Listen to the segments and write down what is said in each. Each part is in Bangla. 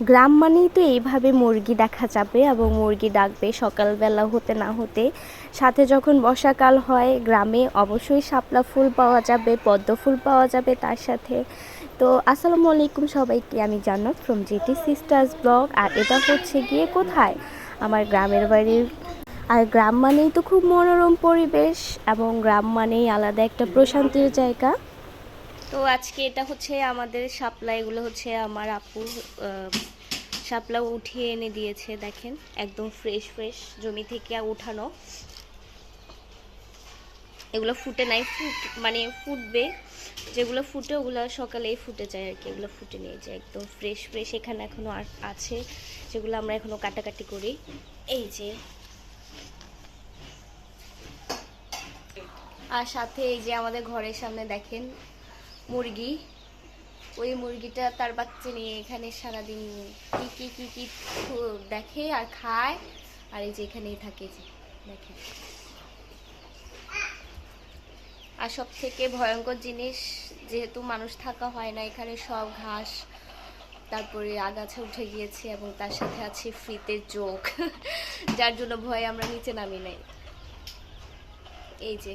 গ্রাম মানেই তো এইভাবে মুরগি দেখা যাবে এবং মুরগি ডাকবে সকালবেলা হতে না হতে। সাথে যখন বর্ষাকাল হয় গ্রামে অবশ্যই শাপলা ফুল পাওয়া যাবে, পদ্ম ফুল পাওয়া যাবে তার সাথে। তো আসসালামু আলাইকুম সবাইকে, আমি Jannat from GT sisters blog আর এটা হচ্ছে গিয়ে কোথায়? আমার গ্রামের বাড়ির আর গ্রাম মানেই তো খুব মনোরম পরিবেশ এবং গ্রাম মানেই আলাদা একটা প্রশান্তির জায়গা। তো আজকে এটা হচ্ছে আমাদের শাপলা, এগুলো হচ্ছে আমার আপু শাপলা উঠিয়ে এনে দিয়েছে, দেখেন, একদম ফ্রেশ ফ্রেশ জমি থেকে উঠানো। এগুলো ফুটে নাই, ফুট মানে ফুটবে, যেগুলো ফুটে ওগুলো সকালেই ফুটে যায় আর কি, এগুলো ফুটে নিয়ে যায়, একদম ফ্রেশ ফ্রেশ এখানে এখনও আর আছে, যেগুলো আমরা এখনও কাটাকাটি করি। এই যে। আর সাথে এই যে আমাদের ঘরের সামনে দেখেন মুরগি। ওই মুরগিটা তার বাচ্চা নিয়ে এখানে সারাদিন কি কি কি কি দেখে আর খায়। আর এই যে এখানেই থাকে যে দেখে আর সব থেকে ভয়ঙ্কর জিনিস, যেহেতু মানুষ থাকা হয় না, এখানে সব ঘাস, তারপরে আগাছা উঠে গিয়েছে এবং তার সাথে আছে ফ্রিতে চোখ। যার জন্য ভয়ে আমরা নিচে নামি নাই। এই যে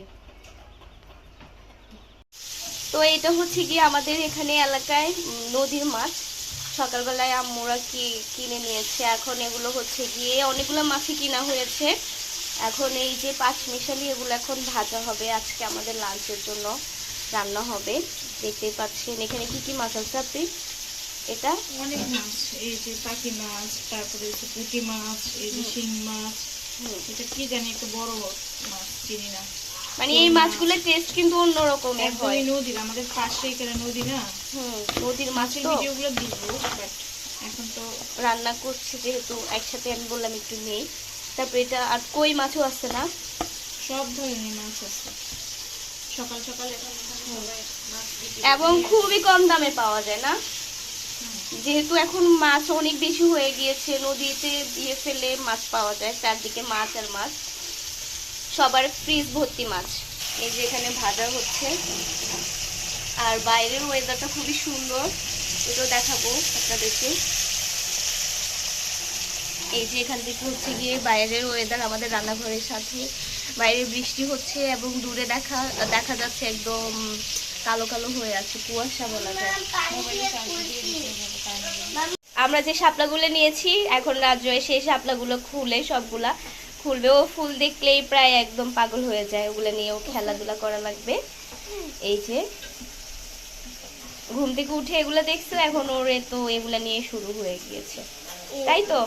তো এটা হচ্ছে কি আমাদের এখানে এলাকায় নদীর মাছ। সকালবেলায় আম্মুরা কি কিনে নিয়েছে। এখন এগুলো হচ্ছে গিয়ে অনেকগুলো মাছই কিনা হয়েছে। এখন এই যে পাঁচ মিশালি এগুলো এখন ভাজা হবে। আজকে আমাদের লাঞ্চের জন্য রান্না হবে। দেখতে পাচ্ছেন এখানে কি কি মাছ আছে আপনি? এটা? অনেক মাছ। এই যে পাখি মাছ তারপরে হচ্ছে পুঁটি মাছ এই যে শিং মাছ। এটা কি জানি একটা বড় মাছ চিনি না। মানে এই মাছগুলোর টেস্ট কিন্তু অন্যরকমের হয়। একদমই নদীর আমাদের পাশে এখানে নদী না হুম নদীর মাছের ভিডিওগুলো দিব বাট এখন তো রান্না করছি যেহেতু একসাথে আমি বললাম একটু নেই। তারপরে এটা আর কই মাছও আছে না। সব ধরনের মাছ আছে। সকাল সকাল এখন এবং খুবই কম দামে পাওয়া যায় না। যেহেতু এখন মাছ অনেক বেশি হয়ে গিয়েছে নদীতে দিয়ে ফেলে মাছ পাওয়া যায় চারদিকে মাছ আর মাছ। সবার ফ্রিজ ভর্তি মাছ। এই যে এখানে ভাজা হচ্ছে। আর বাইরের ওয়েদারটা খুবই সুন্দর। এটাও দেখাবো আপনাদেরকে। এই যে এখান থেকে হচ্ছে গিয়ে বাইরের ওয়েদার আমাদের রান্নাঘরের সাথে। বাইরে বৃষ্টি হচ্ছে এবং দূরে দেখা দেখা যাচ্ছে একদম কালো কালো হয়ে আছে, কুয়াশা বলা যায়। আমরা যে শাপলাগুলো নিয়েছি, এখন রাজ্য সেই শাপলাগুলো খুলে সবগুলা খুলবে ও ফুল দেখলেই প্রায় একদম পাগল হয়ে যায়। ওগুলো নিয়েও খেলাধুলা করা লাগবে। এই যে, ঘুম থেকে উঠে এগুলো দেখছ? এখন ওরে তো এগুলো নিয়ে শুরু হয়ে গিয়েছে। তাই তো?